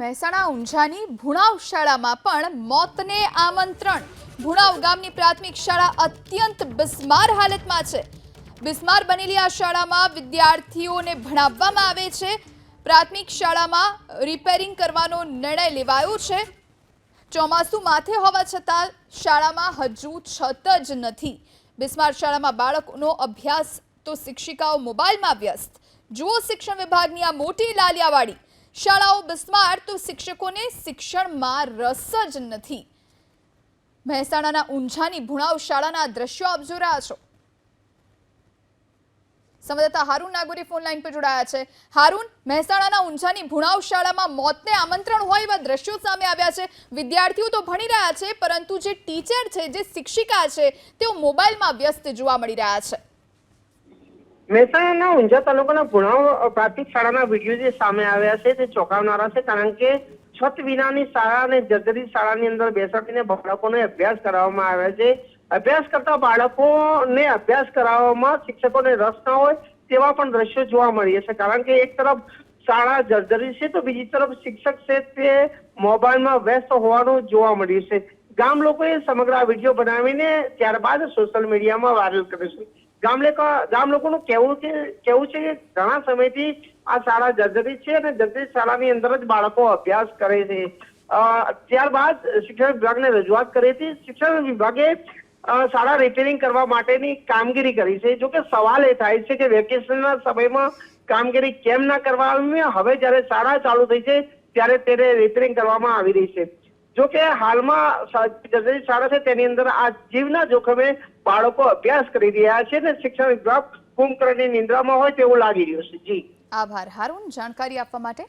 મહેસાણા ઊંઝાની ભુણાવ શાળામાં પણ મોતને આમંત્રણ. ભુણાવ ગામની પ્રાથમિક શાળા અત્યંત બિસ્માર હાલતમાં છે. બિસ્માર બનેલી આ શાળામાં વિદ્યાર્થીઓને ભણાવવામાં આવે છે. પ્રાથમિક શાળામાં રિપેરિંગ કરવાનો નિર્ણય લેવાયો છે. ચોમાસું માથે હોવા છતાં શાળામાં હજુ છત જ નથી. બિસ્માર શાળામાં બાળકોનો અભ્યાસ તો શિક્ષિકાઓ મોબાઈલમાં વ્યસ્ત. જુઓ શિક્ષણ વિભાગની આ મોટી લાલિયાવાડી. શાળાઓ બિસ્માર તો શિક્ષકોને શિક્ષણમાં રસ જ નથી. મહેસાણાના ઊંઝાની ભુણાવ શાળાના દ્રશ્યો આપ જોઈ રહ્યા છો. સંવાદદાતા હારૂન નાગોરી ફોન લાઈન પર જોડાયા છે. હારૂન, મહેસાણાના ઊંઝાની ભુણાવ શાળામાં મોતને આમંત્રણ હોય એવા દ્રશ્યો સામે આવ્યા છે. વિદ્યાર્થીઓ તો ભણી રહ્યા છે, પરંતુ જે ટીચર છે, જે શિક્ષિકા છે, તેઓ મોબાઈલમાં વ્યસ્ત જોવા મળી રહ્યા છે. મહેસાણાના ઊંઝા તાલુકાના ભુણાવ પ્રાથમિક શાળાના વીડિયો જે સામે આવ્યા છે, તે ચોંકાવનારા છે, કારણ કે છત વિનાની શાળા અને જર્જરી શાળાની અંદર બેસાડીને બાળકોને અભ્યાસ કરાવવામાં આવે છે. અભ્યાસ કરતા બાળકોને અભ્યાસ કરાવવામાં શિક્ષકોને રસ ના હોય તેવા પણ દ્રશ્યો જોવા મળીએ છે. કારણ કે એક તરફ શાળા જર્જરી છે, તો બીજી તરફ શિક્ષક છે તે મોબાઈલમાં વ્યસ્ત હોવાનું જોવા મળ્યું છે. ગામ લોકોએ સમગ્ર આ વીડિયો બનાવીને ત્યારબાદ સોશિયલ મીડિયામાં વાયરલ કર્યો છે. ગામ લોકો ગામ લોકોનું કહેવું કે કહેવું છે કે ઘણા સમયથી આ શાળા જર્જરિત છે અને જર્જરિત શાળાની અંદર જ બાળકો અભ્યાસ કરે છે. ત્યારબાદ શિક્ષણ વિભાગને રજૂઆત કરી હતી. શિક્ષણ વિભાગે શાળા રિપેરિંગ કરવા માટેની કામગીરી કરી છે. જોકે સવાલ એ થાય છે કે વેકેશનના સમયમાં કામગીરી કેમ ના કરવામાં આવી? હવે જ્યારે શાળા ચાલુ થઈ છે, ત્યારે તેને રિપેરિંગ કરવામાં આવી રહી છે. જો કે હાલમાં જર્જરિત શાળા છે, તેની અંદર આ જીવના જોખમે બાળકો અભ્યાસ કરી રહ્યા છે અને શિક્ષણ વિભાગ કુંભકર્ણની નિંદ્રામાં હોય તેવું લાગી રહ્યું છે. જી. આભાર. હારુન, જાણકારી આપવા માટે